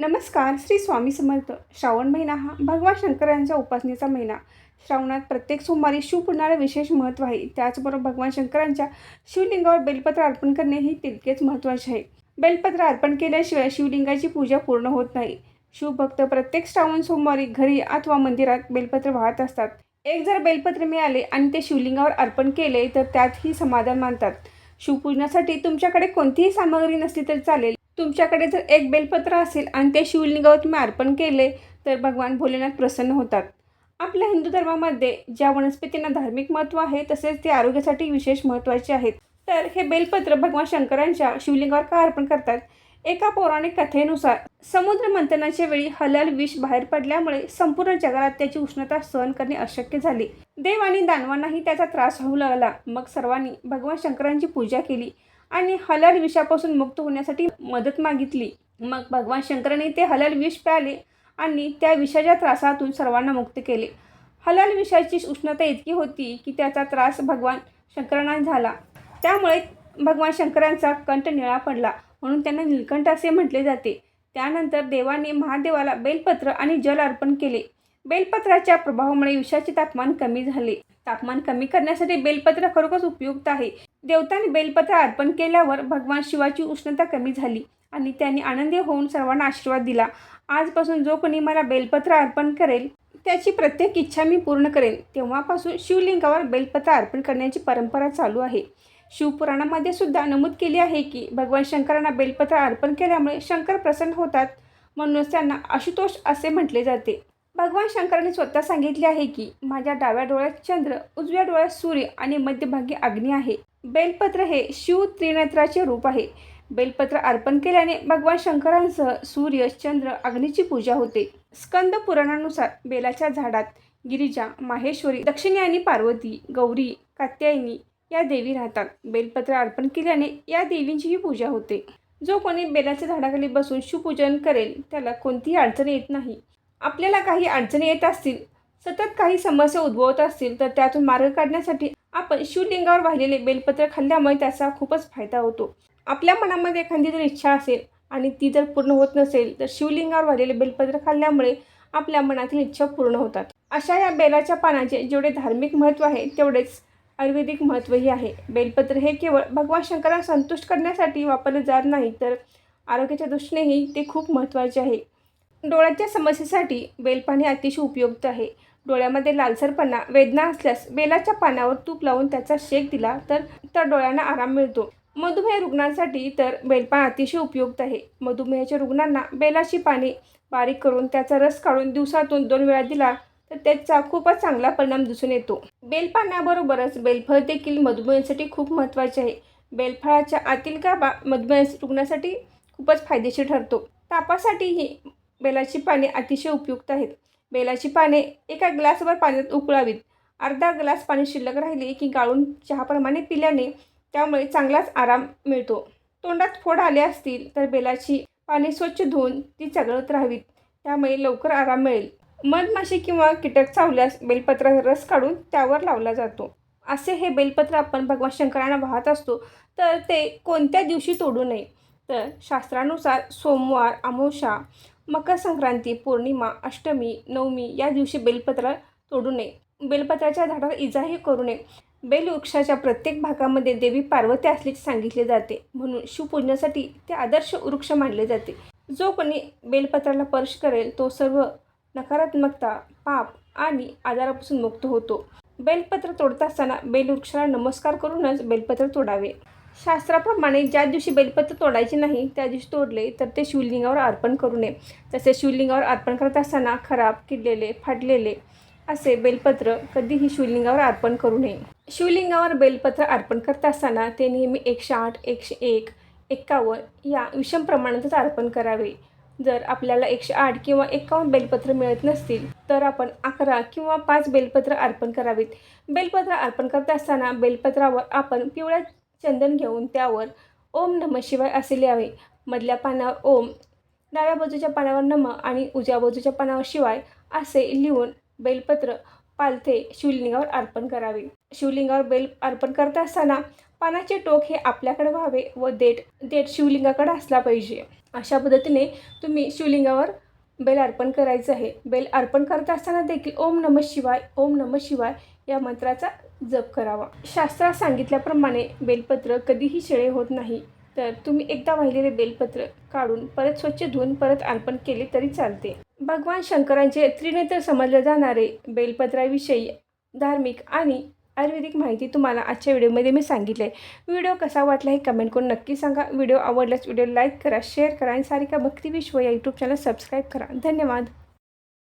नमस्कार श्री स्वामी समर्थ. श्रावण महिना हा भगवान शंकरांच्या उपासनेचा महिना. श्रावणात प्रत्येक सोमवारी शिवपुणाला विशेष महत्त्व आहे. त्याचबरोबर भगवान शंकरांच्या शिवलिंगावर बेलपत्र अर्पण करणे हे तितकेच महत्त्वाचे आहे. बेलपत्र अर्पण केल्याशिवाय शिवलिंगाची पूजा पूर्ण होत नाही. शिवभक्त प्रत्येक श्रावण सोमवारी घरी अथवा मंदिरात बेलपत्र वाहत असतात. एक जर बेलपत्र मिळाले आणि ते शिवलिंगावर अर्पण केले तर त्यातही समाधान मानतात. शिवपूजनासाठी तुमच्याकडे कोणतीही सामग्री नसली तरी चालेल. तुमच्याकडे जर एक बेलपत्र असेल आणि ते शिवलिंगावर तुम्ही अर्पण केले तर भगवान भोलेनाथ प्रसन्न होतात. आपल्या हिंदू धर्मामध्ये ज्या वनस्पतींना धार्मिक महत्त्व आहे तसेच ते आरोग्यासाठी विशेष महत्त्वाचे आहेत. तर हे बेलपत्र भगवान शंकरांच्या शिवलिंगावर का अर्पण करतात? एका पौराणिक कथेनुसार समुद्र मंथनाच्या वेळी हलाल विष बाहेर पडल्यामुळे संपूर्ण जगात त्याची उष्णता सहन करणे अशक्य झाले. देव आणि दानवांनाही त्याचा त्रास होऊ लागला. मग सर्वांनी भगवान शंकरांची पूजा केली. आणि हलाल विषापासून मुक्त होण्यासाठी मदत मागितली. मग भगवान शंकराने ते हलाल विष प्याले आणि त्या विषाच्या त्रासातून सर्वांना मुक्त केले. हलाल विषाची उष्णता इतकी होती की त्याचा त्रास भगवान शंकरांना झाला. त्यामुळे भगवान शंकरांचा कंठ निळा पडला. म्हणून त्यांना नीलकंठ असे म्हटले जाते. त्यानंतर देवाने महादेवाला बेलपत्र आणि जल अर्पण केले. बेलपत्राच्या प्रभावामुळे विषाचे तापमान कमी झाले. तापमान कमी करण्यासाठी बेलपत्र खरोखरच उपयुक्त आहे. देवतांनी बेलपत्र अर्पण केल्यावर भगवान शिवाची उष्णता कमी झाली आणि त्यांनी आनंदी होऊन सर्वांना आशीर्वाद दिला. आजपासून जो कोणी मला बेलपत्र अर्पण करेल त्याची प्रत्येक इच्छा मी पूर्ण करेन. तेव्हापासून शिवलिंगावर बेलपत्र अर्पण करण्याची परंपरा चालू आहे. शिवपुराणामध्ये सुद्धा नमूद केले आहे की भगवान शंकरांना बेलपत्र अर्पण केल्यामुळे शंकर प्रसन्न होतात. म्हणूनच त्यांना आशुतोष असे म्हटले जाते. भगवान शंकरांनी स्वतः सांगितले आहे की माझ्या डाव्या डोळ्यात चंद्र उजव्या डोळ्यात सूर्य आणि मध्यभागी अग्नी आहे. बेलपत्र हे शिव त्रिनेत्राचे रूप आहे. बेलपत्र अर्पण केल्याने भगवान शंकरांसह सूर्य चंद्र अग्नीची पूजा होते. स्कंद पुराणानुसार बेलाच्या झाडात गिरिजा माहेश्वरी दक्षिणी आणि पार्वती गौरी कात्यायनी या देवी राहतात. बेलपत्र अर्पण केल्याने या देवींचीही पूजा होते. जो कोणी बेलाच्या झाडाखाली बसून शिवपूजन करेल त्याला कोणतीही अडचण येत नाही. आपल्याला काही अडचणी येत असतील सतत काही समस्या उद्भवत असतील तर त्यातून मार्ग काढण्यासाठी आपण शिवलिंगावर वाहिलेले बेलपत्र खाल्ल्यामुळे त्याचा खूपच फायदा होतो. आपल्या मनामध्ये एखादी जर इच्छा असेल आणि ती जर पूर्ण होत नसेल तर शिवलिंगावर वाहिलेले बेलपत्र खाल्ल्यामुळे आपल्या मनातील इच्छा पूर्ण होतात. अशा या बेलाच्या पानाचे जेवढे धार्मिक महत्त्व आहे तेवढेच आयुर्वेदिक महत्त्वही आहे. बेलपत्र हे केवळ भगवान शंकरांना संतुष्ट करण्यासाठी वापरले जात नाही तर आरोग्याच्या दृष्टीनेही ते खूप महत्त्वाचे आहे. डोळ्याच्या समस्येसाठी बेलपाने अतिशय उपयुक्त आहे. डोळ्यामध्ये लालसरपणा वेदना असल्यास बेलाच्या पानावर तूप लावून त्याचा शेक दिला तर तर डोळ्यांना आराम मिळतो. मधुमेह रुग्णांसाठी तर बेलपान अतिशय उपयुक्त आहे. मधुमेहाच्या रुग्णांना बेलाची पाने बारीक करून त्याचा रस काढून दिवसातून दोन वेळा दिला तर त्याचा खूपच चांगला परिणाम दिसून येतो. बेलपानाबरोबरच बेलफळ देखील मधुमेहासाठी खूप महत्त्वाचे आहे. बेलफळाच्या आतील गाभा मधुमेह रुग्णासाठी खूपच फायदेशीर ठरतो. तापासाठीही बेलाची पाने अतिशय उपयुक्त आहेत. बेलाची पाने एका ग्लासभर पाण्यात उकळावीत. अर्धा ग्लास पाणी शिल्लक राहिले की गाळून चहाप्रमाणे पिल्याने त्यामुळे चांगलाच आराम मिळतो. तोंडात फोड आले असतील तर बेलाची पाने स्वच्छ धुवून ती चघळत राहावीत. त्यामुळे लवकर आराम मिळेल. मधमाशी किंवा कीटक चावल्यास बेलपत्राचा रस काढून त्यावर लावला जातो. असे हे बेलपत्र आपण भगवान शंकरांना वाहत असतो तर ते कोणत्या दिवशी तोडू नये? तर शास्त्रानुसार सोमवार अमावस्या मकर संक्रांती पौर्णिमा अष्टमी नवमी या दिवशी बेलपत्र तोडू नये. बेलपत्राच्या झाडाला इजाही करू नये. बेलवृक्षाच्या प्रत्येक भागामध्ये देवी पार्वती असल्याचे सांगितले जाते. म्हणून शिवपूजनासाठी ते आदर्श वृक्ष मानले जाते. जो कोणी बेलपत्राला स्पर्श करेल तो सर्व नकारात्मकता पाप आणि आजारापासून मुक्त होतो. बेलपत्र तोडत असताना बेलवृक्षाला नमस्कार करूनच बेलपत्र तोडावे. शास्त्राप्रमाणे ज्या दिवशी बेलपत्र तोडायचे नाही त्या दिवशी तोडले तर ते शिवलिंगावर अर्पण करू नये. तसे शिवलिंगावर अर्पण करत असताना खराब किडलेले फाटलेले असे बेलपत्र कधीही शिवलिंगावर अर्पण करू नये. शिवलिंगावर बेलपत्र अर्पण करत असताना ते नेहमी एकशे आठ एकशे एक एक्कावन्न या विषम प्रमाणातच अर्पण करावे. जर आपल्याला एकशे आठ किंवा एकावन्न बेलपत्र मिळत नसतील तर आपण अकरा किंवा पाच बेलपत्र अर्पण करावीत. बेलपत्र अर्पण करत असताना बेलपत्रावर आपण पिवळ्या चंदन घेऊन त्यावर ओम नम शिवाय असे लिहावे. मधल्या पानावर ओम डाव्या बाजूच्या पानावर नम आणि उजव्या बाजूच्या पानावर शिवाय असे लिहून बेलपत्र पालथे शिवलिंगावर अर्पण करावे. शिवलिंगावर बेल अर्पण करत असताना पानाचे टोक हे आपल्याकडे व्हावे व देठ देठ शिवलिंगाकडे असला पाहिजे. अशा पद्धतीने तुम्ही शिवलिंगावर बेल अर्पण करायचं आहे. बेल अर्पण करत असताना देखील ओम नम शिवाय ओम नम शिवाय या मंत्राचा जप करावा. शास्त्रात सांगितल्याप्रमाणे बेलपत्र कधीही शेळे होत नाही. तर तुम्ही एकदा वाहिलेले बेलपत्र काढून परत स्वच्छ धुवून परत अर्पण केले तरी चालते. भगवान शंकरांचे त्रिनेत्र समजले जाणारे बेलपत्राविषयी धार्मिक आणि आयुर्वेदिक माहिती तुम्हाला आजच्या व्हिडिओमध्ये मी सांगितले. व्हिडिओ कसा वाटला हे कमेंट करून नक्की सांगा. व्हिडिओ आवडल्यास व्हिडिओ लाईक करा शेअर करा आणि सारिका भक्ती विश्व या यूट्यूब चॅनल सबस्क्राईब करा. धन्यवाद.